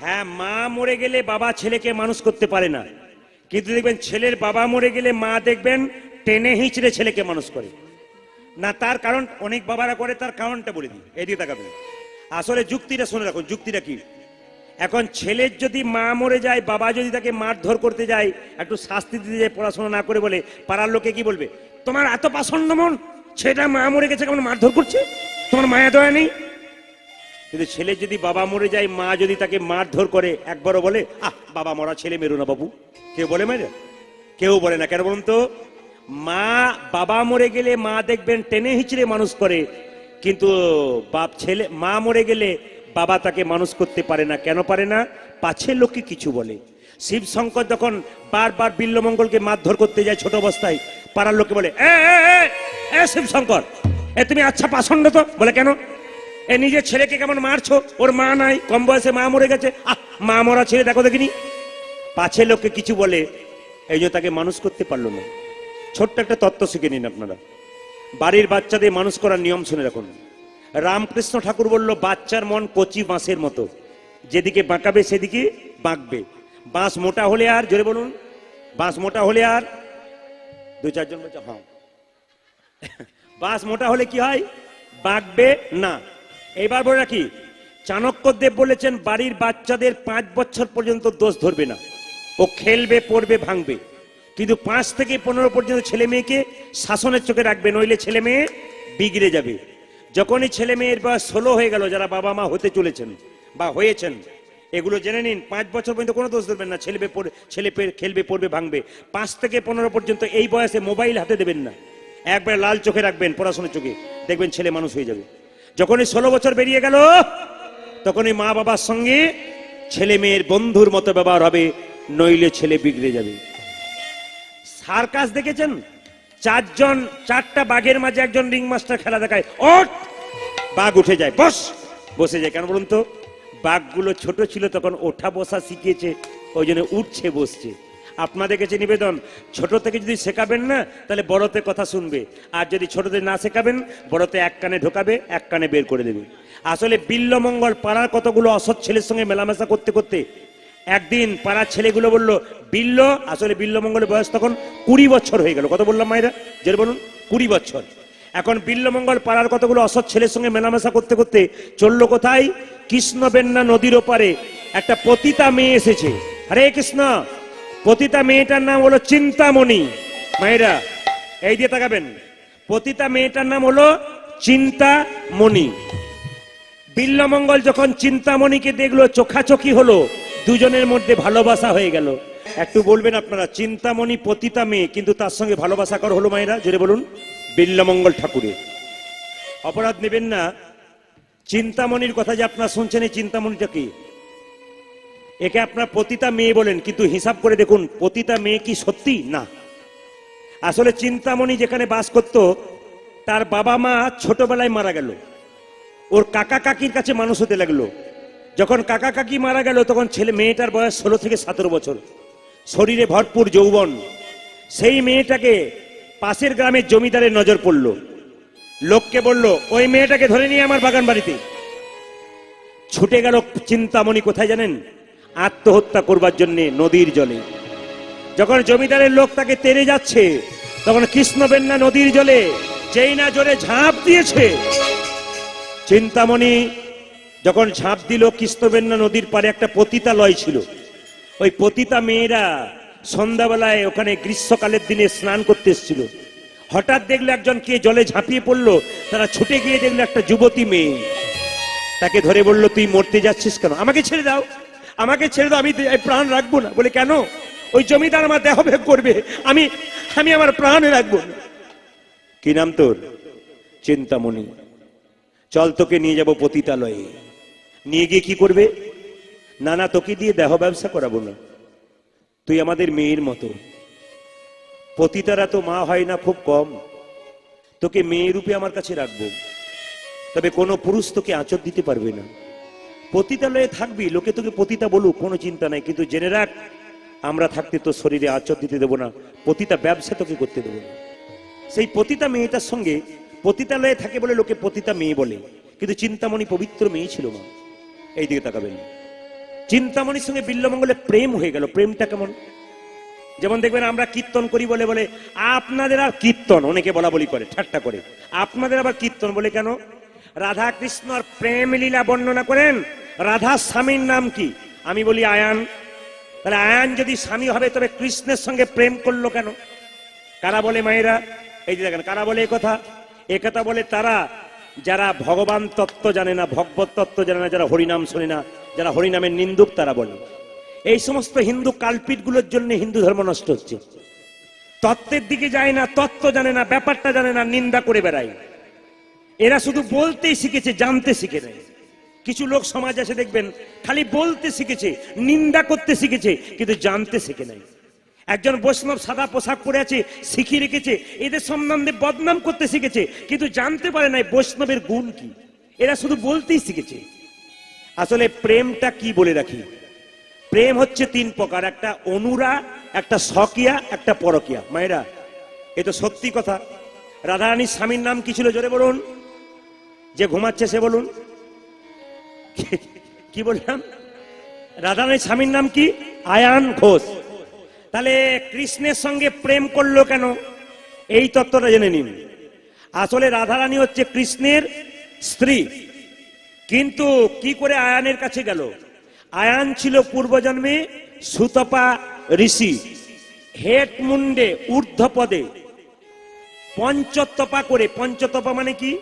হ্যাঁ মা মরে গেলে বাবা ছেলেকে মানুষ করতে পারে না। কিন্তু দেখবেন ছেলের বাবা মরে গেলে মা দেখবেন টেনে হিঁচড়ে ছেলেকে মানুষ করে। না, তার কারণ অনেক বাবারা করে, তার কারণটা বলে দিই। এদিকে তাকাবেন। আসলে যুক্তিটা শুনে রাখুন, যুক্তিটা কি? এখন ছেলের যদি মা মরে যায়, বাবা যদি তাকে মারধর করতে যায়, একটু শাস্তি দিতে যায়, পড়াশোনা না করে বলে, পাড়ার লোকে কি বলবে? তোমার এত পাষণ্ড মন, ছেলেটা মা মরে গেছে কেমন মারধর করছে? তোমার মায়া দয়া নেই? কিন্তু ছেলে যদি বাবা মরে যায়, মা যদি তাকে মারধর করে, একবারও বলে, আহ, বাবা মরা ছেলে মেরো না বাবু। কেউ বলে মেরে কেউ বলে না। কেন বলুন তো? মা বাবা মরে গেলে মা দেখবেন টেনে হিচড়ে মানুষ করে, কিন্তু বাপ ছেলে, মা মরে গেলে বাবা তাকে মানুষ করতে পারে না। কেন পারে না? পাছের লোককে কিছু বলে। শিব শঙ্কর যখন বারবার বিল্লমঙ্গলকে মারধর করতে যায় ছোট অবস্থায়, পাড়ার লোকে বলে এ, শিব শঙ্কর, এ তুমি আচ্ছা পাষণ্ড তো? বলে, কেন? এ নিজের ছেলেকে কেমন মারছো? ওর মা নাই, কম বয়সে মা মরে গেছে। আহ, মা মরা ছেলে দেখো দেখিনি? পাছে লোককে কিছু বলে, এই জন্য তাকে মানুষ করতে পারল না। ছোট্ট একটা তত্ত্ব শিখে নিন আপনারা। বাড়ির বাচ্চাদের মানুষ করার নিয়ম শুনে রাখুন। রামকৃষ্ণ ঠাকুর বলল, বাচ্চার মন কচি বাঁশের মতো। যেদিকে বাঁকাবে, সেদিকে বাঁকবে। বাঁশ মোটা হলে আর, জোরে বলুন, বাঁশ মোটা হলে আর, দু চারজন বলছে হ্যাঁ। বাঁশ মোটা হলে কি হয়? বাঁকবে না। এবার বলে রাখি, চাণক্যদেব বলেছেন, বাড়ির বাচ্চাদের পাঁচ বছর পর্যন্ত দোষ ধরবে না। ও খেলবে, পড়বে, ভাঙবে। কিন্তু পাঁচ থেকে পনেরো পর্যন্ত ছেলে মেয়েকে শাসনের চোখে রাখবে, নইলে ছেলে মেয়ে বিগড়ে যাবে। যখনই ছেলে মেয়ের বয়স ষোলো হয়ে গেল, যারা বাবা মা হতে চলেছেন বা হয়েছেন, এগুলো জেনে নিন, পাঁচ বছর পর্যন্ত কোনো দোষ ধরবেন না। ছেলে পড়ে ছেলে খেলবে, পড়বে, ভাঙবে। পাঁচ থেকে পনেরো পর্যন্ত এই বয়সে মোবাইল হাতে দেবেন না। একবার লাল চোখে রাখবেন পড়াশোনার চোখে। দেখবেন ছেলে মানুষ হয়ে যাবে। যখনই ষোলো বছর বেরিয়ে গেল তখনই মা বাবার সঙ্গে ছেলে মেয়ের বন্ধুর মতো ব্যবহার হবে, নইলে ছেলে বিগড়ে যাবে। সার্কাস দেখেছেন? চারজন, চারটা বাঘের মাঝে একজন রিং মাস্টার খেলা দেখায়। ওট বাঘ উঠে যায়। বস! বসে যায়। কেন বলুন তো? বাঘগুলো ছোট ছিল, তখন ওঠা বসা শিখিয়েছে, ওই জন্য উঠছে, বসছে। আপনাদের কাছে নিবেদন, ছোট থেকে যদি শেখাবেন না, তাহলে বড়তে কথা শুনবে। আর যদি ছোটদের না শেখাবেন, বড়তে এক কানে ঢোকাবে, এক কানে বের করে দেবে। আসলে বিল্লমঙ্গল পাড়ার কতগুলো অসৎ ছেলের সঙ্গে মেলামেশা করতে করতে, একদিন পাড়ার ছেলেগুলো বলল, বিল্ল, আসলে বিল্লমঙ্গলের বয়স তখন কুড়ি বছর হয়ে গেল। কত বললাম মায়েরা? যেটা বলুন, কুড়ি বছর। এখন বিল্লমঙ্গল পাড়ার কতগুলো অসৎ ছেলের সঙ্গে মেলামেশা করতে করতে চলল কোথায়? কৃষ্ণবেন্না নদীর ওপারে একটা পতিতা মেয়ে এসেছে। হরে কৃষ্ণ! পতিতা মেয়েটার নাম হলো চিন্তামণি। মায়েরা, এই দিয়ে তাকাবেন। পতিতা মেয়েটার নাম হলো চিন্তামণি। বিল্লমঙ্গল যখন চিন্তামণিকে দেখল, চোখাচোখি হলো, দুজনের মধ্যে ভালোবাসা হয়ে গেল। একটু বলবেন আপনারা, চিন্তামণি পতিতা মেয়ে, কিন্তু তার সঙ্গে ভালোবাসা কর হলো মায়েরা? জোরে বলুন। বিল্লমঙ্গল ঠাকুরের। অপরাধ নেবেন না। চিন্তামণির কথা যে আপনারা শুনছেন, এই চিন্তামণিটা কি? একে আপনার পতিতা মেয়ে বলেন, কিন্তু হিসাব করে দেখুন, পতিতা মেয়ে কি সত্যি? না। আসলে চিন্তামণি যেখানে বাস করত, তার বাবা মা ছোটবেলায় মারা গেল। ওর কাকা কাকির কাছে মানুষ হতে লাগল। যখন কাকা কাকি মারা গেল, তখন ছেলে মেয়েটার বয়স ষোলো থেকে সতেরো বছর। শরীরে ভরপুর যৌবন। সেই মেয়েটাকে পাশের গ্রামের জমিদারের নজর পড়ল। লোককে বলল, ওই মেয়েটাকে ধরে নিয়ে আমার বাগান বাড়িতে ছুটে গেল চিন্তামণি, কোথায় জানেন? আত্মহত্যা করবার জন্য নদীর জলে। যখন জমিদারের লোক তাকে তেড়ে যাচ্ছে, তখন কৃষ্ণবেন্না নদীর জলে যেই না জোরে ঝাঁপ দিয়েছে। চিন্তামণি, যখন ঝাঁপ দিল কৃষ্ণবেন্না নদীর পারে একটা পতিতালয় ছিল। ওই পতিতা মেয়েরা সন্ধ্যাবেলায় ওখানে গ্রীষ্মকালের দিনে স্নান করতে এসেছিল। হঠাৎ দেখল একজন কে জলে ঝাঁপিয়ে পড়ল, তারা ছুটে গিয়ে দেখল একটা যুবতী মেয়ে। তাকে ধরে বলল, তুই মরতে যাচ্ছিস কেন? আমাকে ছেড়ে দাও। আমাকে ছেড়ে দাও, আমি প্রাণ রাখব না। বলে, কেন? ওই জমিদার আমার দেহ ভেগ করবে। আমি আমি আমার প্রাণ রাখব কি নাম তোর? চিন্তামণি। চল তোকে নিয়ে যাব পতিতালয়ে। নিয়ে গিয়ে কি করবে? না না তোকে দিয়ে দেহ ব্যবসা করাবো না। তুই আমাদের মেয়ের মতো। পতিতারা তো মা হয় না, খুব কম। তোকে মেয়ে রূপে আমার কাছে রাখব। তবে কোনো পুরুষ তোকে আঁচর দিতে পারবে না। পতিতালয়ে থাকবি, লোকে তোকে পতিতা বলুক, কোনো চিন্তা নাই। কিন্তু জেনে রাখ, আমরা থাকতে তোর শরীরে আঁচর দিতে দেবো না, পতিতা ব্যবসা তোকে করতে দেবো না। সেই পতিতা মেয়েটার সঙ্গে পতিতালয়ে থাকে বলে লোকে পতিতা মেয়ে বলে, কিন্তু চিন্তামণি পবিত্র মেয়ে ছিল মা। এই দিকে তাকাবেন। চিন্তামণির সঙ্গে বিল্লমঙ্গলে প্রেম হয়ে গেল, প্রেমটা কেমন? যেমন দেখবেন আমরা কীর্তন করি বলে বলে, আপনাদের আর কীর্তন, অনেকে বলা বলি করে, ঠাট্টা করে। আপনাদের আবার কীর্তন বলে কেন? রাধা কৃষ্ণর প্রেম লীলা বর্ণনা করেন। রাধা স্বামীর নাম কি? আমি বলি আয়ান। তাহলে আয়ান যদি স্বামী হবে, তবে কৃষ্ণের সঙ্গে প্রেম করল কেন? কারা বলে মায়েরা? এই যে দেখেন, কারা বলে কথা? এ কথা বলে তারা, যারা ভগবান তত্ত্ব জানে না, ভগবত তত্ত্ব জানে না, যারা হরিনাম শোনে না, যারা হরিনামের নিন্দুক তারা বলে। এই সমস্ত হিন্দু কালপিটগুলোর জন্য হিন্দু ধর্ম নষ্ট হচ্ছে। তত্ত্বের দিকে যায় না, তত্ত্ব জানে না, ব্যাপারটা জানে না, নিন্দা করে বেড়ায়। এরা শুধু বলতেই শিখেছে, জানতে শিখে নেয় কিছু লোক সমাজ আছে দেখবেন, খালি বলতে শিখেছে, নিন্দা করতে শিখেছে, কিন্তু জানতে শিখে নাই। একজন বৈষ্ণব সাদা পোশাক পরে আছে, শিখিয়ে রেখেছে, এদের সম্বন্ধে বদনাম করতে শিখেছে, কিন্তু জানতে পারে নাই বৈষ্ণবের গুণ কি। এরা শুধু বলতেই শিখেছে। আসলে প্রেমটা কি বলে রাখি? প্রেম হচ্ছে তিন প্রকার, একটা অনুরা, একটা স্বকিয়া, একটা পরকিয়া। মায়েরা, এ তো সত্যি কথা। রাধারানীর স্বামীর নাম কি ছিল? জোরে বলুন। যে ঘুমাচ্ছে সে বলুন। কি- বললাম? রাধারানীর স্বামীর নাম কি? আয়ান ঘোষ। তাহলে কৃষ্ণের সঙ্গে প্রেম করল কেন? এই তত্ত্বটা জেনে নিন। আসলে রাধারানী হচ্ছে কৃষ্ণের স্ত্রী। কিন্তু কি করে আয়ানের কাছে গেল? আয়ান ছিল পূর্বজন্মে সুতপা ঋষি, হেট মুন্ডে ঊর্ধ্ব পদে পঞ্চতপা করে, পঞ্চতপা মানে কি?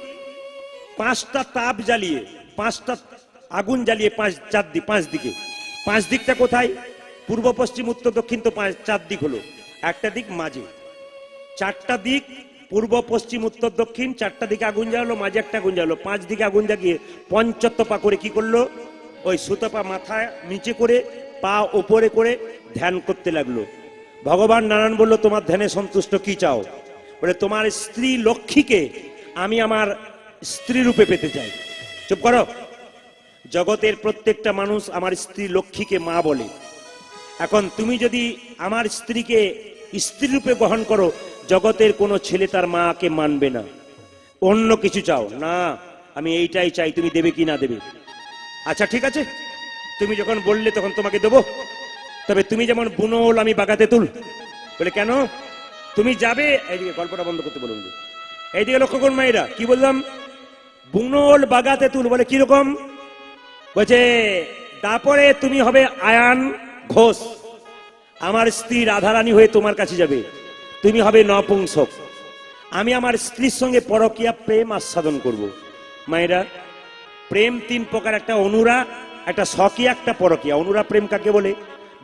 পাঁচটা তাপ জ্বালিয়ে, পাঁচটা আগুন জ্বালিয়ে পাঁচ চার দিক পাঁচ দিকে। পাঁচ দিকটা কোথায়? পূর্ব, পশ্চিম, উত্তর, দক্ষিণ তো পাঁচ, চার দিক হলো। একটা দিক মাঝে। চারটা দিক পূর্ব, পশ্চিম, উত্তর, দক্ষিণ, চারটা দিকে আগুন জ্বালালো, মাঝে একটা আগুন জ্বালালো। পাঁচ দিকে আগুন জাগিয়ে পঞ্চতপা করে কি করল? ওই সুতপা মাথায় নিচে করে, পা ওপরে করে ধ্যান করতে লাগল। ভগবান নারায়ণ বলল, তোমার ধ্যানে সন্তুষ্ট কি চাও? বলে, তোমার স্ত্রী লক্ষ্মীকে আমি আমার স্ত্রী রূপে পেতে চাই। চুপ করো। জগতের প্রত্যেকটা মানুষ আমার স্ত্রী লক্ষ্মীকে মা বলে। এখন তুমি যদি আমার স্ত্রীকে স্ত্রী রূপে গ্রহণ করো, জগতের কোনো ছেলে তার মাকে মানবে না। অন্য কিছু চাও। না, আমি এইটাই চাই, তুমি দেবে কি না দেবে। আচ্ছা ঠিক আছে? তুমি যখন বললে তখন তোমাকে দেবো। তবে তুমি যেমন বুনোল আমি বাগাতে তুল। বলে, কেন? তুমি যাবে? এইদিকে গল্পটা বন্ধ করতে বলুন। এইদিকে লক্ষ্য করুন মায়েরা, কি বললাম? বুনোল বাগাতে তুল, বলে কীরকম বলছে, তারপরে তুমি হবে আয়ান ঘোষ। আমার স্ত্রী রাধারানী হয়ে তোমার কাছে যাবে। তুমি হবে নপুংসক। আমি আমার স্ত্রীর সঙ্গে পরকিয়া প্রেম আস্বাদন করব। মায়েরা, প্রেম তিন প্রকার, একটা অনুরা, একটা স্বকিয়া, একটা পরকিয়া। অনুরা প্রেম কাকে বলে?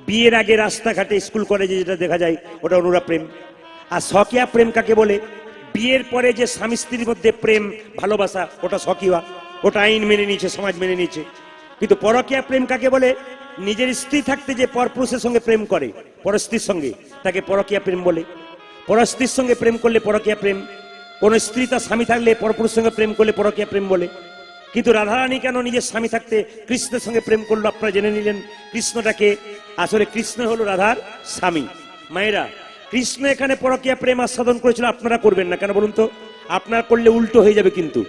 বিয়ের আগে রাস্তাঘাটে, স্কুল, কলেজে যেটা দেখা যায়, ওটা অনুরা প্রেম। আর স্বকিয়া প্রেম কাকে বলে? বিয়ের পরে যে স্বামী স্ত্রীর মধ্যে প্রেম, ভালোবাসা, ওটা স্বকীয়া ওটা আইন মেনে নিয়েছে, সমাজ মেনে নিয়েছে। কিন্তু পরকিয়া প্রেম কাকে বলে? নিজের স্ত্রী থাকতে যে পরপুরুষের সঙ্গে প্রেম করে, পরস্ত্রীর সঙ্গে, তাকে পরকিয়া প্রেম বলে। পরস্ত্রীর সঙ্গে প্রেম করলে পরকিয়া প্রেম, কোন স্ত্রী তার স্বামী থাকলে পরপুরুষের সঙ্গে প্রেম করলে পরকিয়া প্রেম বলে। কিন্তু রাধারানী কেন নিজের স্বামী থাকতে কৃষ্ণের সঙ্গে প্রেম করল, আপনারা জেনে নিলেন, কৃষ্ণটাকে, আসলে কৃষ্ণ হলো রাধার স্বামী। মায়েরা কৃষ্ণ এখানে পরকিয়া প্রেম আস্বাদন করেছিল, আপনারা করবেন না। কেন বলুন তো? আপনার করলে উল্টো হয়ে যাবে কিন্তু।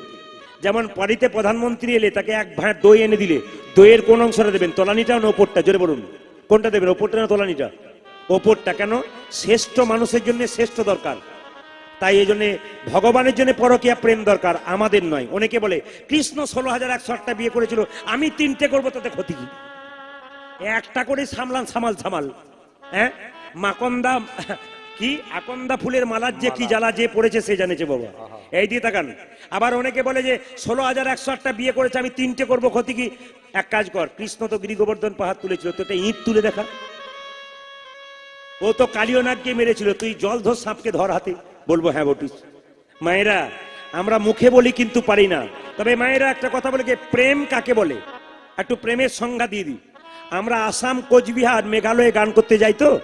যেমন বাড়িতে প্রধানমন্ত্রী এলে তাকে এক ভাঁড় দই এনে দিলে, দইয়ের কোন অংশটা দেবেন? তলানিটা না ওপরটা? জোরে বলুন। কোনটা দেবেন, ওপরটা না তলানিটা? ওপরটা। কেন? শ্রেষ্ঠ মানুষের জন্য শ্রেষ্ঠ দরকার। তাই এই জন্য ভগবানের জন্য পরকিয়া প্রেম দরকার, আমাদের নয়। অনেকে বলে, কৃষ্ণ ষোলো হাজার একশো আটটা বিয়ে করেছিল, আমি তিনটে করব, তাতে ক্ষতি কি? একটা করে সামলান, সামাল সামাল। হ্যাঁ? মাকন্দা কি? আকন্দা ফুলের মালার যে কি জ্বালা যে পড়েছে সে জানেছে বাবা। এই দিয়ে তাকান। আবার অনেকে বলে যে ষোলো হাজার একশো আটটা বিয়ে করেছে আমি তিনটে করব ক্ষতি কি? এক কাজ কর কৃষ্ণ তো গিরি গোবর্ধন পাহাড় তুলেছিল তো ইঁট তুলে দেখা। ও তো কালিও নাগকে মেরেছিল তুই জল ধর সাপকে ধর হাতে। বলব হ্যাঁ বটিস মায়েরা আমরা মুখে বলি কিন্তু পারি না। তবে মায়েরা একটা কথা বলে যে প্রেম কাকে বলে? একটু প্রেমের সংজ্ঞা দিয়ে দিই। আমরা আসাম কোচবিহার মেঘালয়ে গান করতে যাই তো?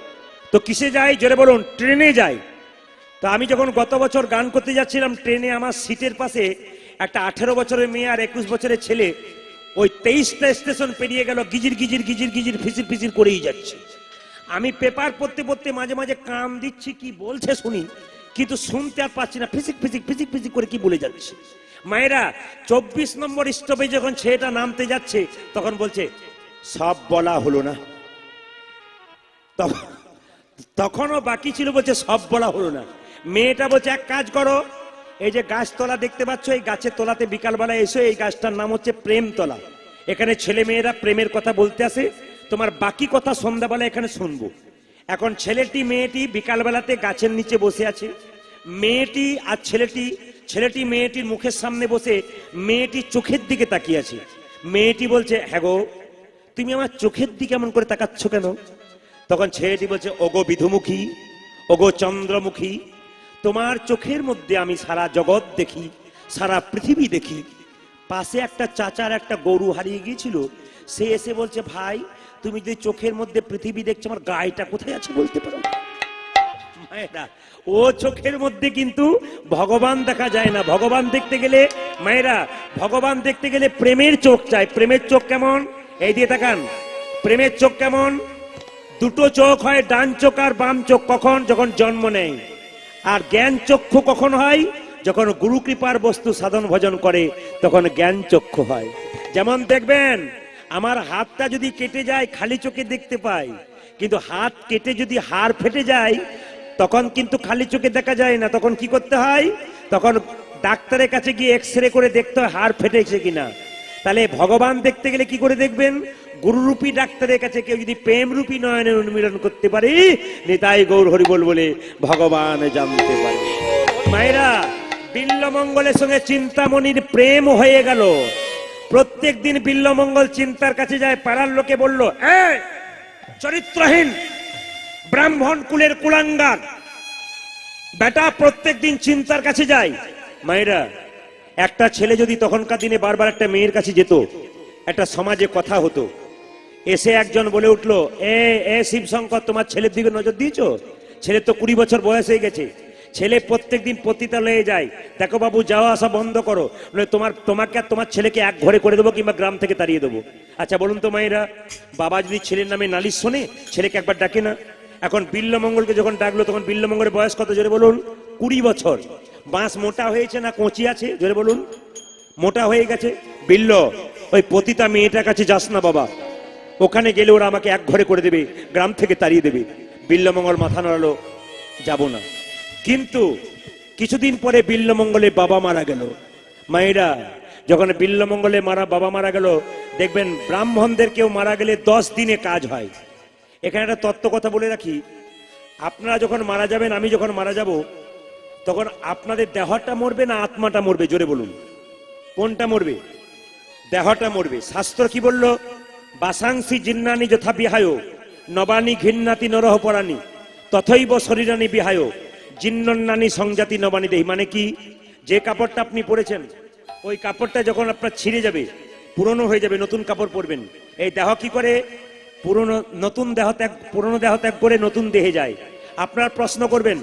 তো কিসে যাই? জোরে বলুন, ট্রেনে যাই। তো আমি যখন গত বছর গান করতে যাচ্ছিলাম, ট্রেনে আমার সিটের পাশে একটা আঠেরো বছরের মেয়ে আর একুশ বছরের ছেলে ওই তেইশটা স্টেশন পেরিয়ে গেল, গিজির গিজির গিজির গিজির ফিজির ফিজির করেই যাচ্ছে। আমি পেপার পড়তে পড়তে মাঝে মাঝে কাম দিচ্ছি, কি বলছে শুনি, কিন্তু শুনতে আর পাচ্ছি না ফিজিক ফিজিক ফিজিক ফিজিক করে কি বলে যাচ্ছে। মায়েরা, চব্বিশ নম্বর স্টপে যখন ছেলেটা নামতে যাচ্ছে, তখন বলছে, সব বলা হলো না। তখন তখনও বাকি ছিল বলছে, সব বলা হলো না। মেয়েটা বলছে, এক কাজ করো, এই যে গাছতলা দেখতে পাচ্ছ, এই গাছের তলাতে বিকালবেলা এসো, এই গাছটার নাম হচ্ছে প্রেমতলা। এখানে ছেলে মেয়েরা প্রেমের কথা বলতে আসে, তোমার বাকি কথা সন্ধ্যাবেলা এখানে শুনব। এখন ছেলেটি, মেয়েটি বিকালবেলাতে গাছের নিচে বসে আছে। মেয়েটি আর ছেলেটি ছেলেটি মেয়েটির মুখের সামনে বসে, মেয়েটি চোখের দিকে তাকিয়ে আছে। মেয়েটি বলছে হ্যাঁ গো, তুমি আমার চোখের দিকে এমন করে তাকাচ্ছ কেন? তখন ছেলেটি বলছে ওগো বিধুমুখী, ওগো চন্দ্রমুখী, তোমার চোখের মধ্যে আমি সারা জগৎ দেখি, সারা পৃথিবী দেখি। পাশে একটা চাচার একটা গরু হারিয়ে গিয়েছিল। সে এসে বলছে, ভাই, তুমি যদি চোখের মধ্যে পৃথিবী দেখছ, আমার গায়েটা কোথায় আছে বলতে পারো? মায়েরা, ও চোখের মধ্যে কিন্তু ভগবান দেখা যায় না। ভগবান দেখতে গেলে, মায়েরা, ভগবান দেখতে গেলে প্রেমের চোখ চাই। প্রেমের চোখ কেমন? এই দিয়ে তাকান। প্রেমের চোখ কেমন? দুটো চোখ হয় ডান চোখ আর বাম চোখ কখন? যখন জন্ম নেয়। আর জ্ঞান চক্ষু কখন হয়? যখন গুরু কৃপার বস্তু সাধন ভজন করে, তখন জ্ঞান চক্ষু হয়। যেমন দেখবেন, আমার হাতটা যদি কেটে যায়, খালি চোখে দেখতে পাই। কিন্তু হাত কেটে যদি হাড় ফেটে যায়, তখন কিন্তু খালি চোখে দেখা যায় না। তখন কি করতে হয়? তখন ডাক্তারের কাছে গিয়ে এক্স রে করে দেখতে হয় হাড় ফেটেছে কিনা। তাহলে ভগবান দেখতে গেলে কি করে দেখবেন? গুরুরূপী ডাক্তারের কাছে কেউ যদি প্রেমরূপী নয়নের উন্মিলন করতে পারে নিতাই গৌর হরিবল বলে ভগবান জানতে পারে। মায়েরা বিল্লমঙ্গলের সঙ্গে চিন্তামণির প্রেম হয়ে গেল। প্রত্যেক দিন বিল্লমঙ্গল চিন্তার কাছে যায় পাড়ার লোকে বলল "এই, চরিত্রহীন ব্রাহ্মণ কুলের কুলাঙ্গার। বেটা প্রত্যেক দিন চিন্তার কাছে যায়। মায়েরা একটা ছেলে যদি তখনকার দিনে বারবার একটা মেয়ের কাছে যেত একটা সমাজে কথা হতো এসে একজন বলে উঠল, এ এ শিবশঙ্কর, তোমার ছেলের দিকে নজর দিয়েছ? ছেলে তো কুড়ি বছর বয়স হয়ে গেছে। ছেলে প্রত্যেক দিন পতিতালয়ে যায়। দেখো বাবু, যাওয়া আসা বন্ধ করো। তোমার, তোমাকে আর তোমার ছেলেকে এক ঘরে করে দেবো কিংবা গ্রাম থেকে তাড়িয়ে দেবো। আচ্ছা বলুন তো মায়েরা, বাবা যদি ছেলের নামে নালিশ শোনে, ছেলেকে একবার ডাকে না। এখন বিল্লমঙ্গলকে যখন ডাকলো, তখন বিল্লমঙ্গলের বয়স কত? জোরে বলুন, কুড়ি বছর। বাঁশ মোটা হয়েছে না কচি আছে? জোরে বলুন, মোটা হয়ে গেছে? বিল্ল, ওই পতিতা মেয়েটার কাছে যাস না বাবা। ওখানে গেলে ওরা আমাকে এক ঘরে করে দেবে, গ্রাম থেকে তাড়িয়ে দেবে। বিল্লমঙ্গল মাথা নাড়ালো, যাব না। কিন্তু কিছুদিন পরে বিল্লমঙ্গলে বাবা মারা গেল। মায়েরা, যখন বিল্লমঙ্গলে মারা, বাবা মারা গেল, দেখবেন ব্রাহ্মণদের কেউ মারা গেলে দশ দিনে কাজ হয়। এখানে একটা তত্ত্ব কথা বলে রাখি, আপনারা যখন মারা যাবেন, আমি যখন মারা যাব, তখন আপনাদের দেহটা মরবে না আত্মাটা মরবে? জোরে বলুন। কোনটা মরবে? দেহটা মরবে। শাস্ত্র কি বলল? বাসাংসি জিন্নানি যথা বিহায়, নবানি ঘিন্নাতি নরহ পরাণী, তথৈব শরীরানি বিহায়, জিন্নন্নানি সংজাতি নবানি দেহি। মানে কি? যে কাপড়টা আপনি পরেছেন, ওই কাপড়টা যখন আপনার ছিঁড়ে যাবে, পুরনো হয়ে যাবে, নতুন কাপড় পরবেন। এই দেহ কি করে? পুরনো, নতুন দেহ ত্যাগ, পুরনো দেহ ত্যাগ করে নতুন দেহে যায়। আপনার প্রশ্ন করবেন,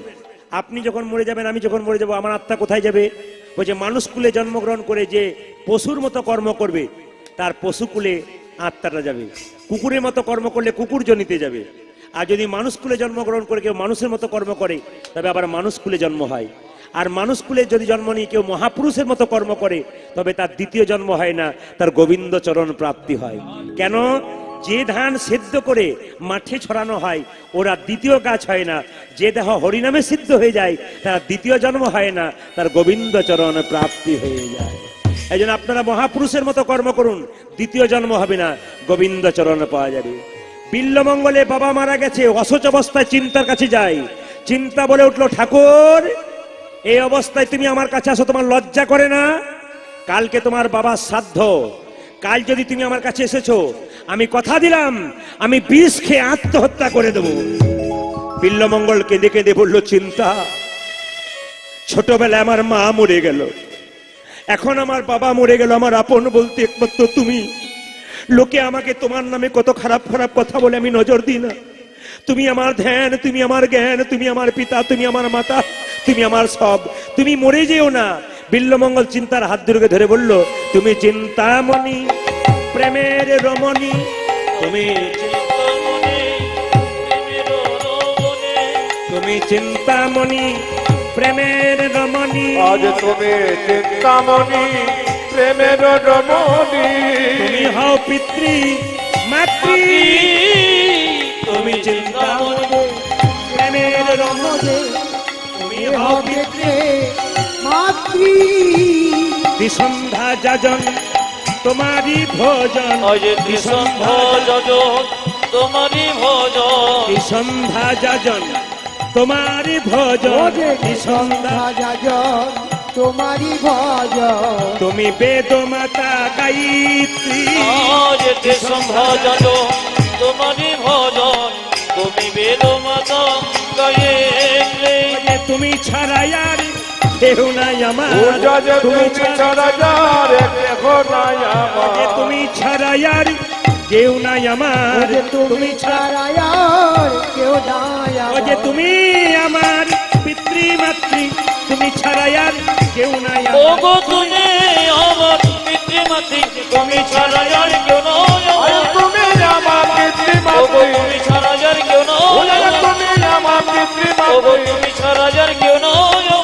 আপনি যখন মরে যাবেন, আমি যখন মরে যাব, আমার আত্মা কোথায় যাবে? ওই যে মানুষ কুলে জন্মগ্রহণ করে যে পশুর মতো কর্ম করবে, তার পশু কুলে আত্মাটা যাবে। কুকুরের মতো কর্ম করলে কুকুর জনিতে যাবে। আর যদি মানুষ কুলে জন্মগ্রহণ করে, কেউ মানুষের মতো কর্ম করে, তবে আবার মানুষ কুলে জন্ম হয়। আর মানুষ কুলে যদি জন্ম নিয়ে কেউ মহাপুরুষের মতো কর্ম করে, তবে তার দ্বিতীয় জন্ম হয় না, তার গোবিন্দ চরণ প্রাপ্তি হয়। কেন? যে ধান সেদ্ধ করে মাঠে ছড়ানো হয়, ওরা দ্বিতীয় গাছ হয় না। যে দেহ হরিনামে সিদ্ধ হয়ে যায়, তার দ্বিতীয় জন্ম হয় না, তার গোবিন্দ চরণ প্রাপ্তি হয়ে যায়। এই জন্য আপনারা মহাপুরুষের মতো কর্ম করুন। দ্বিতীয় জন্ম হবে না গোবিন্দ চরণ পাওয়া যাবে। বিল্লমঙ্গলে বাবা মারা গেছে, অসচ অবস্থায় চিন্তার কাছে যায়। চিন্তা বলে উঠল, ঠাকুর, এই অবস্থায় তুমি আমার কাছে আসো, তোমার লজ্জা করে না? কালকে তোমার বাবার শ্রাদ্ধ। কাল যদি তুমি আমার কাছে এসেছ, আমি কথা দিলাম, আমি বিষ খেয়ে আত্মহত্যা করে দেব। বিল্লমঙ্গল কেঁদে কেঁদে বলল, চিন্তা, ছোটবেলায় আমার মা মরে গেল। এখন আমার বাবা মরে গেল আমার আপন বলতে একমাত্র তুমি। লোকে আমাকে তোমার নামে কত খারাপ খারাপ কথা বলে আমি নজর দিই না। তুমি আমার ধ্যান তুমি আমার জ্ঞান তুমি আমার পিতা তুমি আমার মাতা তুমি আমার সব। তুমি মরে যেও না। বিল্লমঙ্গল চিন্তার হাত দুর্গে ধরে বলল তুমি চিন্তামণি প্রেমের রমণী। তুমি তুমি চিন্তামণি প্রেমের রমণী। আজ তুমি চিন্তামণি প্রেমের রমণী। তুমি হও পিতৃ মাতৃ। তুমি চিন্তামণি প্রেমের রমদে তুমি হও রে মাতৃ। সন্ধ্যা যাজন তোমারই ভোজন। অযত্রি সম্ভোজ তোমারই ভোজন। সন্ধ্যা যাজন। ভোজন সন্ধ্যা। সন্ধ্যা যাজন তোমারই ভজ তুমি বেদ মাতা গায়ত্রী। অযত্রি সম্ভোজ তোমারই ভোজন তুমি বেদ মাতা তুমি ছাড়া আর কেউ নাই আমার। পূজা যে তুমি তুমি ছাড়া নাই আমার। তুমি ছাড়া আর কেউ নাই আমার। তুমি ছাড়া কেউ নাই ও যে। তুমি আমার পিতৃ মাতৃ তুমি ছাড়া আর কেউ নাই আমার। ওগো তুমি আমার পিতৃমাতৃ তুমি ছাড়া আর কেউ আরে তুমি আমার পিতৃমাতৃ। তুমি ছাড়া আর কেউ নয় ওরে তুমি আমার পিতৃমাতৃ। তুমি ছাড়া আর কেউ নাই